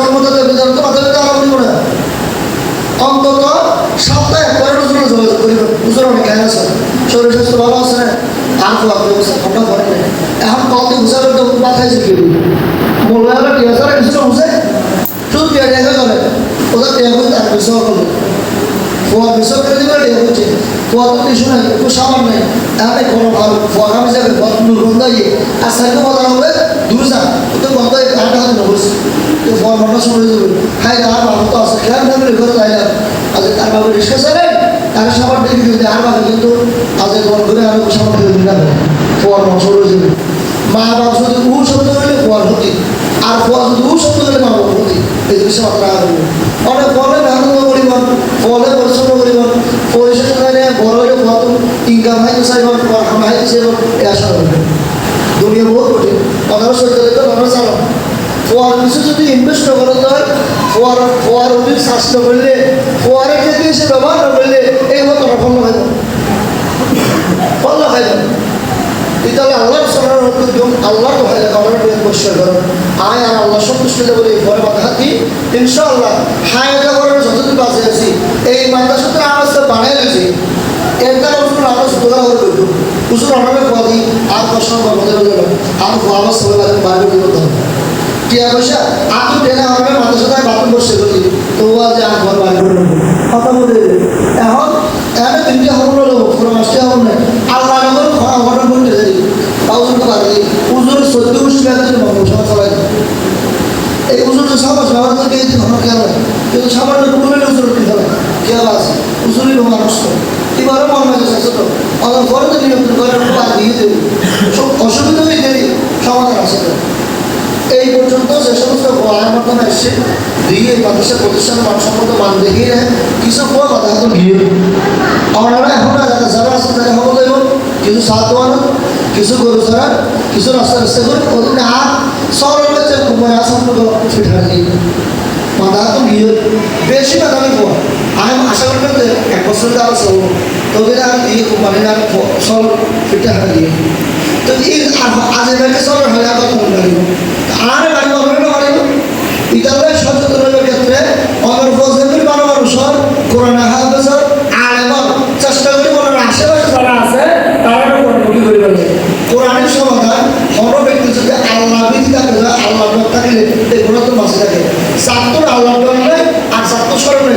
অনেক জন্মদাতা তো হুজুর আছে? শরীর স্বাস্থ্য ভালো আছে করে এখন কত বুঝাবে তো টিয়া সারা কিছু বুঝে শুধু টিয়া টিয়া করে ওদের টিয়া করতে আর বিষয় ফোয়ার বিষয় করে টিয়া করছে তো কিছু নাই, একটু সামান নেই। কোনো ভালো ফোয়ার আমি যাবে দুর্গন্ধ ইয়ে আর সাইকেল বদল হবে দূর যা তো বন্ধ হয়ে কাটা হাতে নবস তো ফোয়ার মনটা শুনে দেবে হ্যাঁ আর ভালো তো আছে। খেয়াল ফ্যামিলি ঘরে যাইলাম। আজ তার বাবু রিক্সা চালাই তার সামান দেখে দিতে আর বাবু কিন্তু আজ তোমার ঘরে আরও সামান দিয়ে দিলাম ফোয়ার শুরু হয়ে যাবে। মা বাবা যদি উ শব্দ হলে ফোয়ার হতি আর ফোয়ার যদি উ শব্দ হলে মা বাবা হতি এই জিনিসটা আসবে অনেক ফলে মেহনত করিবন ফলে পরিশ্রম করিবন পরিশ্রম করে বড় হলে কত হাইতে চাইবন হাম হাইতে চাইবন এই আশা করবে? দুনিয়া বহু কঠিন। কথাটা সত্য দেখতে আমরা চালাম ফোয়ার কিছু যদি ইনভেস্ট করতে হয় ফোয়ার ফোয়ার অধিক স্বাস্থ্য করলে, ফোয়ারে যদি সে ব্যবহার না করলে, এই মতো ফল খাইব ফল খাইব তাহলে আল্লাহর সরার হুকুম আল্লাহ তো হয় আমার প্রেম পরিষ্কার করো আয় আর আল্লাহ সন্তুষ্ট বলে পরে মাথা হাতি ইনশাআল্লাহ হায় করার যতদিন বাঁচে আছি এই মাথা সূত্রে আওয়াজটা বানাই গেছি। এর উসুর আওয়াজ দোয়া করে করব উসুর পদি আর প্রশ্ন বদলে গেল আর বাজে বাইরে করতে হবে টিয়া পয়সা আমি টেনে হবে মাথা সাথে বাথরুম বসে করি তো ও আজ আর ঘর বাইরে করে নেব কথা বলে দেবে এখন এখন তিনটে হব না লোক পুরো মাসটি হব না আল্লাহ নগর খরা ঘটনা করতে যাই পাউজন পারি উজুর চোদ্দ উনিশ টাকা ছিল সংসার চালাই এই উজুর করতে এই ঘটনা খেয়াল কিন্তু সামান্য কুড়ুমের উজুর খেয়াল আছে। উজুরই মানুষ তো এবারও মন আছে তো। অনেক ঘরে তো নিয়ন্ত্রণ করে বাদ দিয়ে দেবে সব অসুবিধা হয়ে দেরি সমাধান আছে তো। এই পর্যন্ত যে সমস্ত আয়ের মাধ্যমে এসছে, দিয়ে মাদ্রাসা প্রতিষ্ঠানের মানসম্মত মান দেখিয়ে কিছু পর কথা হয়তো গিয়ে আমরা এখন যারা যারা কিছু সাহায্য আনো কিছু গরু ছাড়া কিছু রাস্তা রাস্তা করে ওদের হাত সরল কুমার আসন ফিঠার নেই মাথা তো গিয়ে বেশি মাথা আমি আমি আশা করি যে এক বছর যাওয়া সব তবে আর এই কোম্পানির আর সব ফিটে হাতে দিয়ে তো এই আজের ব্যাগে সরল হয়ে যাওয়ার কথা মনে করি আর বাড়ি অন্য বাড়ি ইতালে সচেতনের ক্ষেত্রে অমর ফজলের বারো মানুষের করোনা হাফেজর আলেমর চেষ্টা করি মনের আশেপাশে যারা আছে তারা কর্মী করে ফেলে কোরআনের সমাধান কোনো ব্যক্তি যদি আল্লাহ বিধি থাকে না আল্লাহ ডর থাকলে এগুলো তো বাঁচে থাকে ছাত্র আল্লাহ ডর নেই আর ছাত্র স্মরণে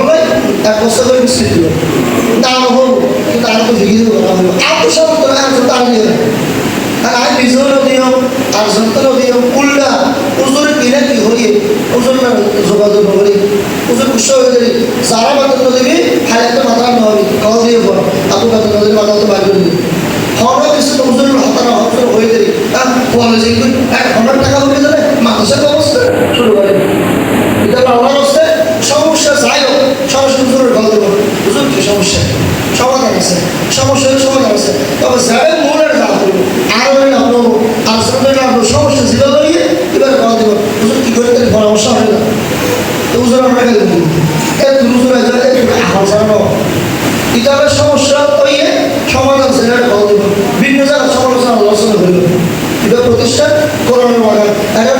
বছর করে দিল না হল আর তো দেবো হলো আর তার কি না যোগাযোগ হয়ে যাবে সারা মাত্র নদী হাজার মাথা নহবি কল দিয়ে নদীর মাথা তো করে সমস্যা সমাধান আছে। সমস্যার সমাধান আছে। তবে স্যারের মনের না করব আরও আপনি আলোচনা আপনার সমস্যা ছিল নিয়ে এবার কথা দেবেন হুজুর কী করে তাহলে পরামর্শ হবে? না তো হুজুর আমরা গেলে এত হুজুর এখন ছাড়ানো কিতাবের সমস্যা হইয়ে সমাধান সেটা কথা দেবেন বিভিন্ন জায়গায় সমালোচনা, আলোচনা হইল এটা প্রতিষ্ঠান করোনার বাগান। এখান